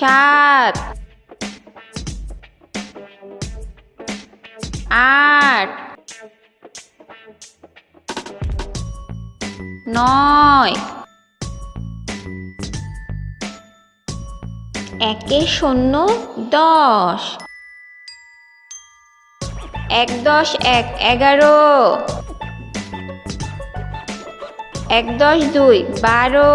সাত আট নয়। একে শূন্য দশ। এক দশ এক এগারো। এক দশ দুই বারো।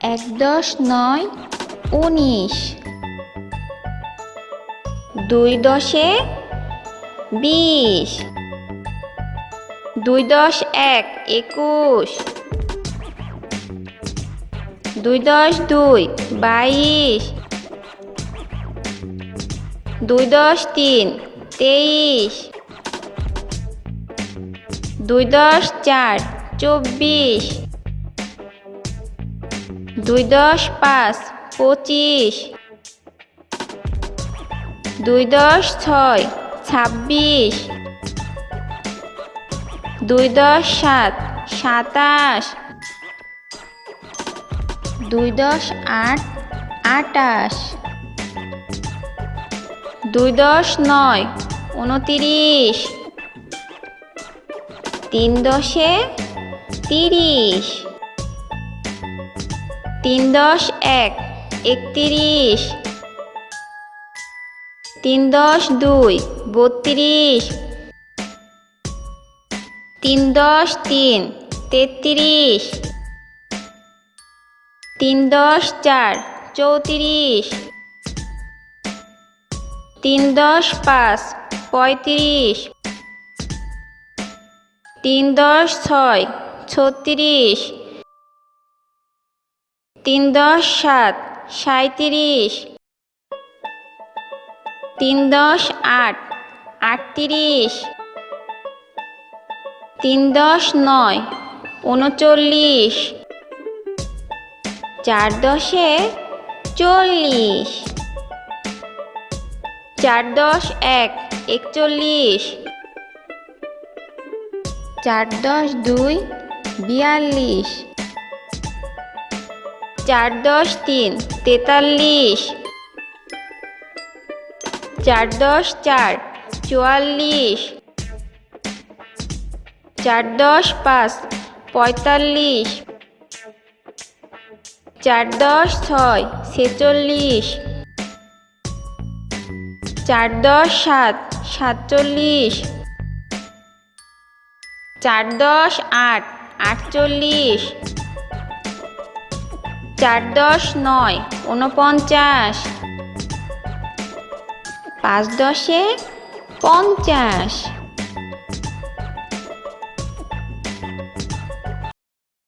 এক দশ নয় উনিশ। দুই দশে বিশ। দুই দশ এক একুশ। দুই দশ দুই বাইশ। দুই দশ তিন তেইশ। দুই দশ চার চব্বিশ। দুই দশ পাঁচ, পঁচিশ। দুই দশ ছয়, ছাব্বিশ। দুই দশ সাত, সাতাশ। দুই দশ আট, আটাশ। দুই দশ নয়, উনতিরিশ। তিন দশে তিরিশ। তিন দশ এক, একতিরিশ। তিন দশ দুই, বত্রিশ। তিন দশ তিন, তেত্রিশ। তিন দশ চার, চৌত্রিশ। তিন দশ পাঁচ, পঁয়ত্রিশ। তিন দশ ছয়, ছত্রিশ। তিন দশ সাত সাঁত্রিশ তিন দশ আট, আটত্রিশ। তিন দশ নয়, উনচল্লিশ। চার দশে চল্লিশ। চার দশ এক, একচল্লিশ। চার দশ দুই, বিয়াল্লিশ। চার দশ তিন, তেতাল্লিশ। চার দশ চার, চুয়াল্লিশ। চার দশ পাঁচ, পঁয়তাল্লিশ। চার দশ ছয়, ছেচল্লিশ। চার দশ সাত, সাতচল্লিশ। চার দশ আট, আটচল্লিশ। চার দশ নয় উনপঞ্চাশ পাঁচ দশে পঞ্চাশ।